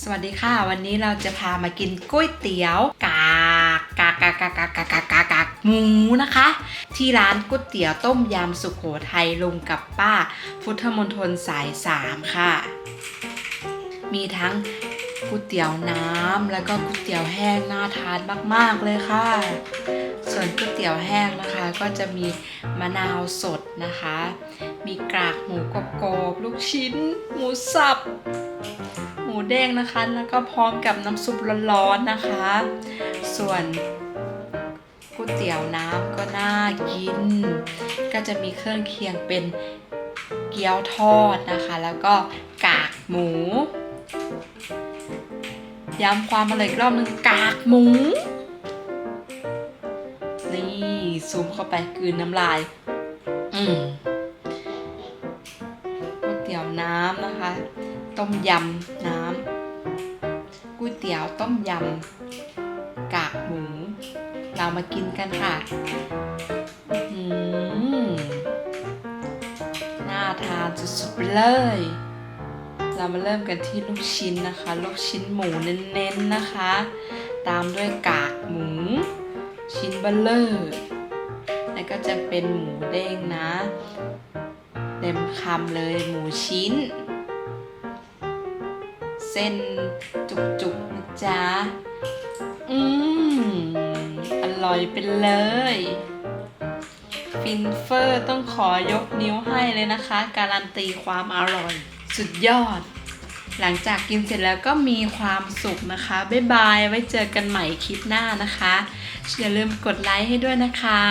สวัสดีค่ะ วันนี้เราจะพามากินก๋วยเตี๋ยวกากกากกากกากกากกากกากหมูนะคะ ที่ร้านก๋วยเตี๋ยวต้มยำสุโขทัยลุงกับป้า พุทธมนฑลสายสามค่ะ มีทั้งก๋วยเตี๋ยวน้ำแล้วก็ก๋วยเตี๋ยวแห้งน่าทานมาก ๆเลยค่ะ ส่วนก๋วยเตี๋ยวแห้งนะคะก็จะมีมะนาวสดนะคะ มีกากหมูกรอบๆลูกชิ้น หมูสับ มูเด้งนะคะ แล้วก็พร้อมกับน้ำซุปร้อนๆนะคะ ส่วนก๋วยเตี๋ยวน้ำก็น่ากิน ก็จะมีเครื่องเคียงเป็นเกี๊ยวทอดนะคะ แล้วก็กากหมู ย้ำความอร่อยอีกรอบหนึงกากหมู นี่ซูมเข้าไปกลืนน้ำลาย อืมก๋วยเตี๋ยวน้ำนะคะ ต้มยำน้ำก๋วยเตี๋ยวต้มยำกากหมู เรามากินกันค่ะหือน่าทานสุดๆไปเลย เรามาเริ่มกันที่ลูกชิ้นนะคะ ลูกชิ้นหมูเน้นๆนะคะ ตามด้วยกากหมู ชิ้นเบลเลอร์แล้วก็จะเป็นหมูเด้งนะ เต็มคำเลยหมูชิ้น เส้นจุกๆนะจ๊ะ อืม อร่อยไปเลย ฟินเฟอร์ต้องขอยกนิ้วให้เลยนะคะ การันตีความอร่อย สุดยอด หลังจากกินเสร็จแล้วก็มีความสุขนะคะ บ๊ายบาย ไว้เจอกันใหม่คลิปหน้านะคะ อย่าลืมกดไลค์ให้ด้วยนะคะ